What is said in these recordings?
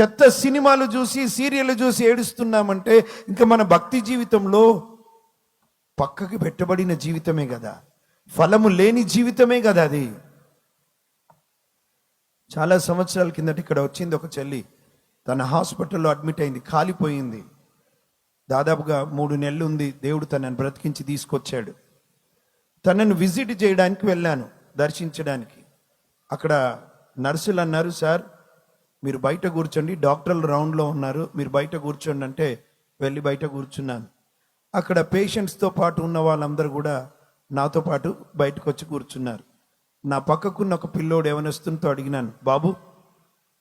చెత్త సినిమాలు చూసి సీరియల్ చూసి ఏడుస్తున్నామంటే ఇంకా మన భక్తి జీవితంలో పక్కకి పెట్టబడిన జీవితమే కదా. ఫలము లేని జీవితమే కదా అది. చాలా సంవత్సరాల కిందట ఇక్కడ వచ్చింది ఒక చెల్లి. తన హాస్పిటల్లో అడ్మిట్ అయింది కాలిపోయింది. దాదాపుగా మూడు నెలలు ఉంది దేవుడు తనను బ్రతికించి తీసుకొచ్చాడు. తనను విజిట్ చేయడానికి వెళ్ళాను దర్శించడానికి. అక్కడ నర్సులు అన్నారు సార్ మీరు బయట కూర్చోండి డాక్టర్లు రౌండ్లో ఉన్నారు. మీరు బయట కూర్చోండి అంటే వెళ్ళి బయట కూర్చున్నాను. అక్కడ పేషెంట్స్తో పాటు ఉన్న వాళ్ళందరూ కూడా నాతో పాటు బయటకు వచ్చి కూర్చున్నారు. నా పక్కకున్న ఒక పిల్లోడు ఏమనొస్తుందో అడిగినాను. బాబు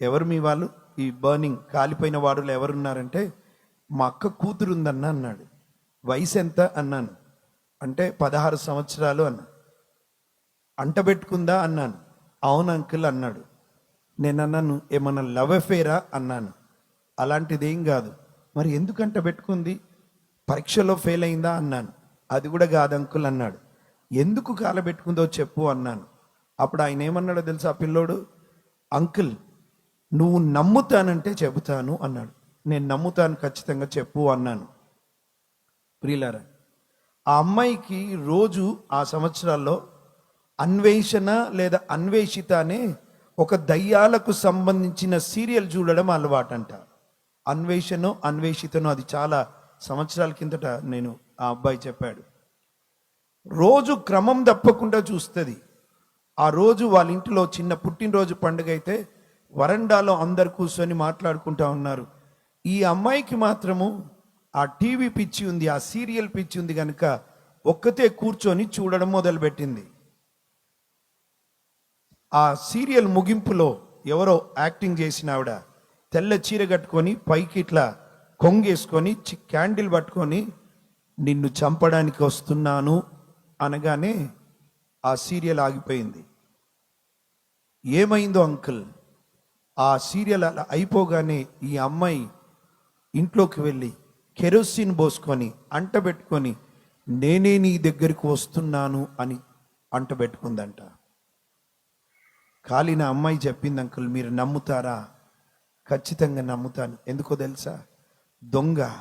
ఎవరు మీ వాళ్ళు? ఈ బర్నింగ్ కాలిపోయిన వాడులు ఎవరున్నారంటే మా అక్క కూతురు ఉందన్న అన్నాడు. వయసు ఎంత అన్నాను. అంటే పదహారు సంవత్సరాలు అన్నా. అంటబెట్టుకుందా అన్నాను. అవును అంకుల్ అన్నాడు. నేను అన్నాను ఏమన్నా లవ్ అఫేరా? అన్నాను. అలాంటిది ఏం కాదు. మరి ఎందుకంట పెట్టుకుంది? పరీక్షలో ఫెయిల్ అయిందా? అన్నాను. అది కూడా కాదు అంకుల్ అన్నాడు. ఎందుకు కాలబెట్టుకుందో చెప్పు అన్నాను. అప్పుడు ఆయన ఏమన్నాడో తెలుసా ఆ పిల్లోడు? అంకుల్ నువ్వు నమ్ముతానంటే చెబుతాను అన్నాడు. నేను నమ్ముతాను ఖచ్చితంగా చెప్పు అన్నాను. ప్రియులారా ఆ అమ్మాయికి రోజు ఆ సంవత్సరాల్లో అన్వేషణ లేదా అన్వేషిత అనే ఒక దయ్యాలకు సంబంధించిన సీరియల్ చూడడం అలవాటంట. అన్వేషణ అన్వేషితను అది చాలా సంవత్సరాల కిందట నేను ఆ అబ్బాయి చెప్పాడు. రోజు క్రమం తప్పకుండా చూస్తుంది. ఆ రోజు వాళ్ళ ఇంటిలో చిన్న పుట్టినరోజు పండుగ అయితే వరండాలో అందరు కూర్చొని మాట్లాడుకుంటా ఉన్నారు. ఈ అమ్మాయికి మాత్రము ఆ టీవీ పిచ్చి ఉంది ఆ సీరియల్ పిచ్చి ఉంది కనుక ఒక్కతే కూర్చొని చూడడం మొదలుపెట్టింది. ఆ సీరియల్ ముగింపులో ఎవరో యాక్టింగ్ చేసిన ఆవిడ తెల్ల చీర కట్టుకొని పైకి ఇట్లా కొంగేసుకొని చి- క్యాండిల్ పట్టుకొని నిన్ను చంపడానికి వస్తున్నాను అనగానే ఆ సీరియల్ ఆగిపోయింది. ఏమైందో అంకుల్? ఆ సీరియల్ అలా అయిపోగానే ఈ అమ్మాయి ఇంట్లోకి వెళ్ళి కెరోసిన్ పోసుకొని అంటబెట్టుకొని నేనే నీ దగ్గరికి వస్తున్నాను అని అంటబెట్టుకుందంట కాలిన అమ్మాయి చెప్పింది అంకుల్ మీరు నమ్ముతారా? ఖచ్చితంగా నమ్ముతాను. ఎందుకో తెలుసా? దొంగ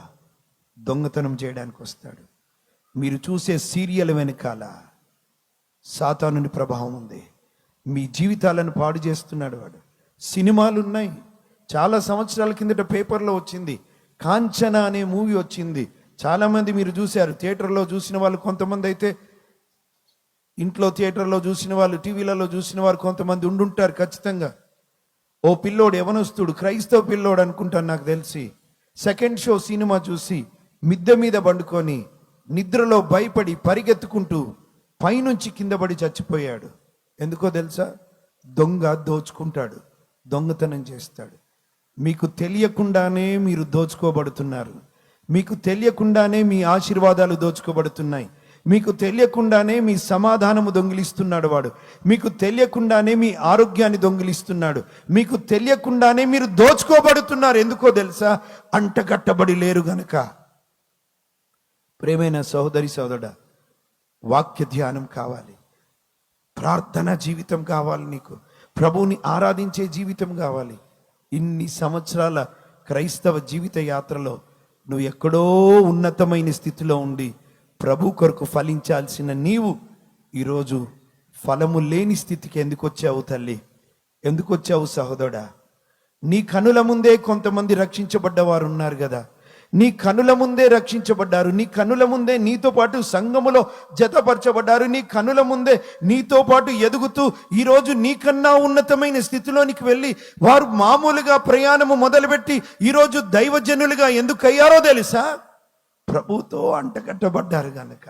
దొంగతనం చేయడానికి వస్తాడు. మీరు చూసే సీరియల్ వెనకాల సాతానుని ప్రభావం ఉంది. మీ జీవితాలను పాడు చేస్తున్నాడు వాడు. సినిమాలు ఉన్నాయి చాలా సంవత్సరాల కిందట పేపర్లో వచ్చింది. కాంచన అనే మూవీ వచ్చింది. చాలామంది మీరు చూశారు. థియేటర్లో చూసిన వాళ్ళు కొంతమంది అయితే ఇంట్లో థియేటర్లో చూసిన వాళ్ళు టీవీలలో చూసిన వారు కొంతమంది ఉండుంటారు ఖచ్చితంగా. ఓ పిల్లోడు ఎవనొస్తుడు క్రైస్తవ పిల్లోడు అనుకుంటాను నాకు తెలిసి. సెకండ్ షో సినిమా చూసి మిద్దె మీద పండుకొని నిద్రలో భయపడి పరిగెత్తుకుంటూ పైనుంచి కింద పడి చచ్చిపోయాడు. ఎందుకో తెలుసా? దొంగ దోచుకుంటాడు దొంగతనం చేస్తాడు. మీకు తెలియకుండానే మీరు దోచుకోబడుతున్నారు. మీకు తెలియకుండానే మీ ఆశీర్వాదాలు దోచుకోబడుతున్నాయి. మీకు తెలియకుండానే మీ సమాధానము దొంగిలిస్తున్నాడు వాడు. మీకు తెలియకుండానే మీ ఆరోగ్యాన్ని దొంగిలిస్తున్నాడు. మీకు తెలియకుండానే మీరు దోచుకోబడుతున్నారు. ఎందుకో తెలుసా? అంటగట్టబడి లేరు గనక. ప్రేమైన సహోదరి సోదరుడ వాక్య ధ్యానం కావాలి. ప్రార్థన జీవితం కావాలి నీకు. ప్రభువుని ఆరాధించే జీవితం కావాలి. ఇన్ని సంవత్సరాల క్రైస్తవ జీవిత యాత్రలో నువ్వు ఎక్కడో ఉన్నతమైన స్థితిలో ఉండి ప్రభు కొరకు ఫలించాల్సిన నీవు ఈరోజు ఫలము లేని స్థితికి ఎందుకు వచ్చావు తల్లి? ఎందుకు వచ్చావు సహోదరుడా? నీ కనుల ముందే కొంతమంది రక్షించబడ్డవారు ఉన్నారు కదా. నీ కనుల ముందే రక్షించబడ్డారు. నీ కనుల ముందే నీతో పాటు సంఘములో జతపరచబడ్డారు. నీ కనుల ముందే నీతో పాటు ఎదుగుతూ ఈరోజు నీకన్నా ఉన్నతమైన స్థితిలోనికి వెళ్ళి వారు మామూలుగా ప్రయాణము మొదలుపెట్టి ఈరోజు దైవజనులుగా ఎందుకు అయ్యారో తెలుసా? ప్రభుతో అంటకట్టబడ్డారు కనుక